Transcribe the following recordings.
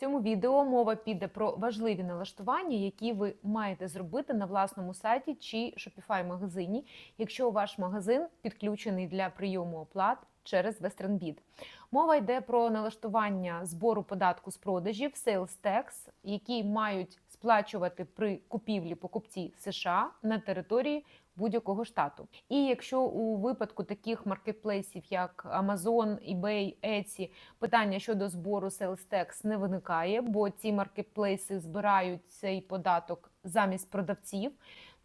Цьому відео мова піде про важливі налаштування, які ви маєте зробити на власному сайті чи Shopify магазині, якщо ваш магазин підключений для прийому оплат через WesternBid. Мова йде про налаштування збору податку з продажів Sales Tax, які мають сплачувати при купівлі покупці США на території будь-якого штату. І якщо у випадку таких маркетплейсів, як Amazon, eBay, Etsy, питання щодо збору Sales Tax не виникає, бо ці маркетплейси збирають цей податок замість продавців,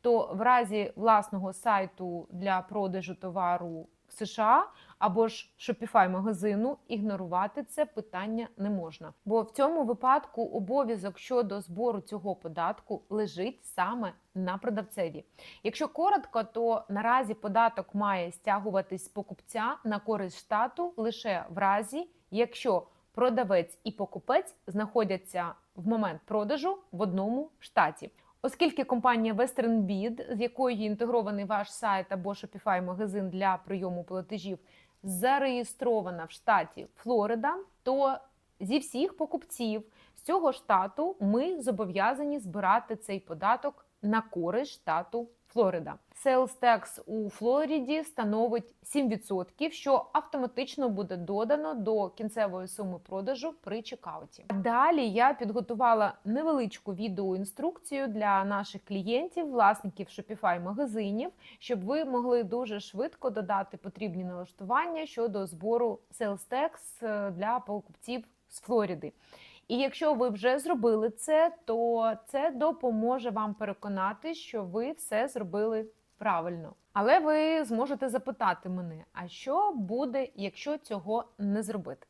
то в разі власного сайту для продажу товару США або ж Shopify магазину ігнорувати це питання не можна. Бо в цьому випадку обов'язок щодо збору цього податку лежить саме на продавцеві. Якщо коротко, то наразі податок має стягуватись з покупця на користь штату лише в разі, якщо продавець і покупець знаходяться в момент продажу в одному штаті. Оскільки компанія WesternBid, з якою інтегрований ваш сайт або Shopify магазин для прийому платежів, зареєстрована в штаті Флорида, то зі всіх покупців з цього штату ми зобов'язані збирати цей податок на користь штату Флорида. Sales Tax у Флориді становить 7%, що автоматично буде додано до кінцевої суми продажу при чекауті. Далі я підготувала невеличку відеоінструкцію для наших клієнтів, власників Shopify магазинів, щоб ви могли дуже швидко додати потрібні налаштування щодо збору Sales Tax е, для покупців з Флориди. І якщо ви вже зробили це, то це допоможе вам переконати, що ви все зробили правильно. Але ви зможете запитати мене, а що буде, якщо цього не зробити?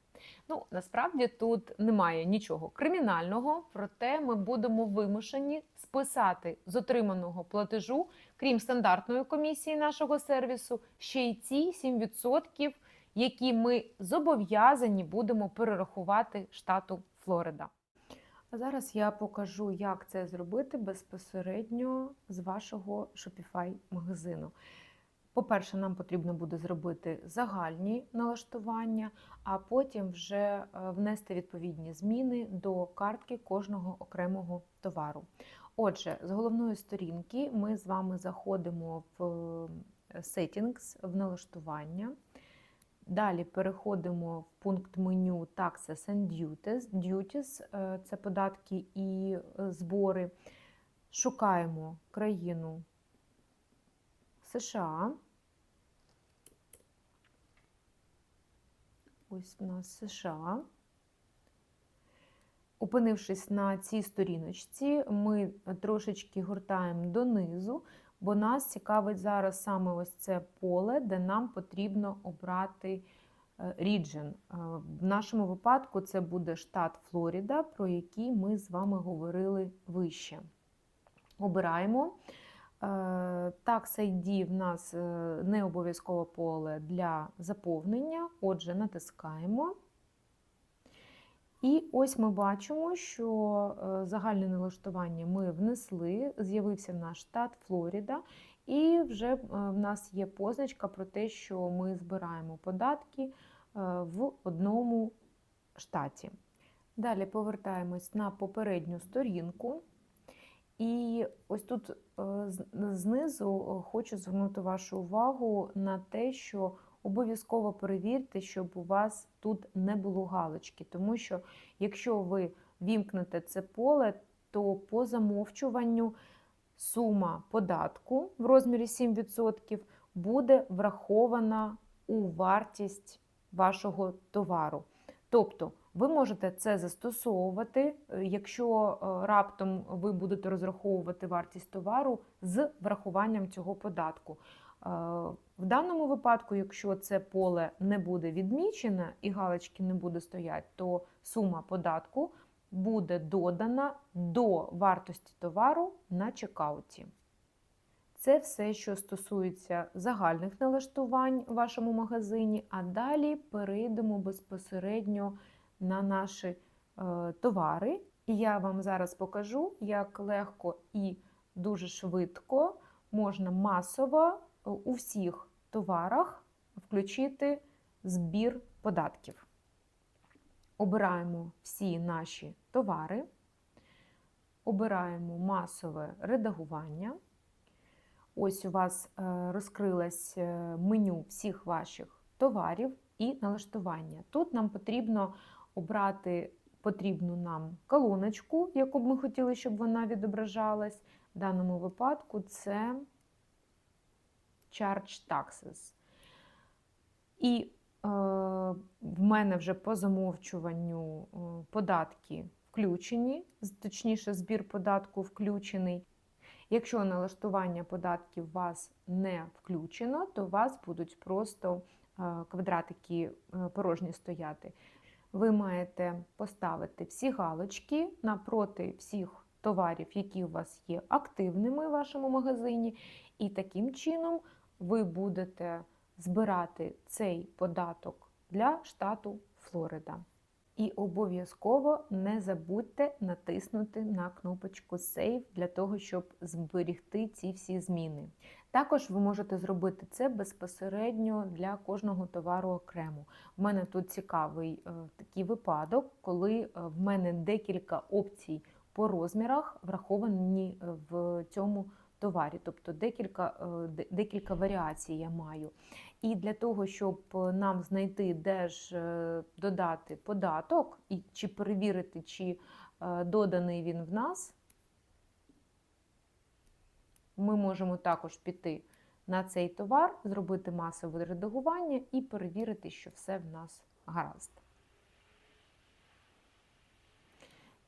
Ну, насправді тут немає нічого кримінального, проте ми будемо вимушені списати з отриманого платежу, крім стандартної комісії нашого сервісу, ще й ці 7%, які ми зобов'язані будемо перерахувати штату Флорида. А зараз я покажу, як це зробити безпосередньо з вашого Shopify магазину. По-перше, нам потрібно буде зробити загальні налаштування, а потім вже е, внести відповідні зміни до картки кожного окремого товару. Отже, з головної сторінки ми з вами заходимо в е, Settings, в налаштування. Далі переходимо в пункт меню Taxes and Duties. Duties е, – це податки і е, збори. Шукаємо країну США. Ось у нас США. Опинившись на цій сторіночці, ми трошечки гортаємо донизу, бо нас цікавить зараз саме ось це поле, де нам потрібно обрати region. В нашому випадку це буде штат Флоріда, про який ми з вами говорили вище. Обираємо. Tax ID в нас е, не обов'язкове поле для заповнення, отже, натискаємо. І ось ми бачимо, що е, загальне налаштування ми внесли, з'явився наш штат Флоріда, і вже е, в нас є позначка про те, що ми збираємо податки е, в одному штаті. Далі повертаємось на попередню сторінку. І ось тут знизу хочу звернути вашу увагу на те, що обов'язково перевірте, щоб у вас тут не було галочки. Тому що, якщо ви вімкнете це поле, то по замовчуванню сума податку в розмірі 7% буде врахована у вартість вашого товару. Тобто, ви можете це застосовувати, якщо раптом ви будете розраховувати вартість товару з врахуванням цього податку. В даному випадку, якщо це поле не буде відмічене і галочки не буде стояти, то сума податку буде додана до вартості товару на чекауті. Це все, що стосується загальних налаштувань в вашому магазині, а далі перейдемо безпосередньо на наші е, товари. І я вам зараз покажу, як легко і дуже швидко можна масово у всіх товарах включити збір податків. обираємо всі наші товари, обираємо масове редагування. Ось у вас е, розкрилось е, меню всіх ваших товарів і налаштування. Тут нам потрібно обрати потрібну нам колоночку, яку б ми хотіли, щоб вона відображалась. В даному випадку це Charge Taxes. І е, в мене вже по замовчуванню е, податки включені, точніше, збір податку включений. Якщо налаштування податків вас не включено, то у вас будуть просто е, квадратики е, порожні стояти. Ви маєте поставити всі галочки напроти всіх товарів, які у вас є активними в вашому магазині, і таким чином ви будете збирати цей податок для штату Флорида. І обов'язково не забудьте натиснути на кнопочку Save для того, щоб зберігти ці всі зміни. Також ви можете зробити це безпосередньо для кожного товару окремо. У мене тут цікавий е, такий випадок, коли е, в мене декілька опцій по розмірах враховані е, в цьому товарі, тобто декілька, е, декілька варіацій я маю. І для того, щоб е, нам знайти, де ж е, додати податок, і чи перевірити, чи доданий він в нас, ми можемо також піти на цей товар, зробити масове редагування і перевірити, що все в нас гаразд.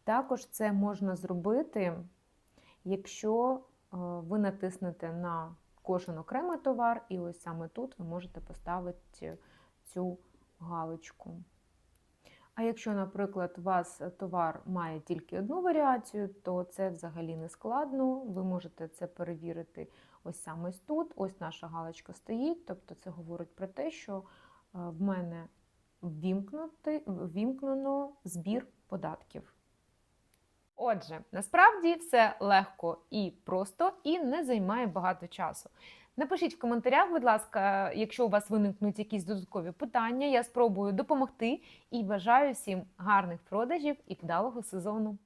Також це можна зробити, якщо ви натиснете на кожен окремий товар, і ось саме тут ви можете поставити цю галочку. А якщо, наприклад, у вас товар має тільки одну варіацію, то це взагалі не складно. Ви можете це перевірити ось саме тут. Ось наша галочка стоїть. Тобто це говорить про те, що е, в мене ввімкнено збір податків. Отже, насправді все легко і просто, і не займає багато часу. Напишіть в коментарях, будь ласка, якщо у вас виникнуть якісь додаткові питання, я спробую допомогти і бажаю всім гарних продажів і вдалого сезону.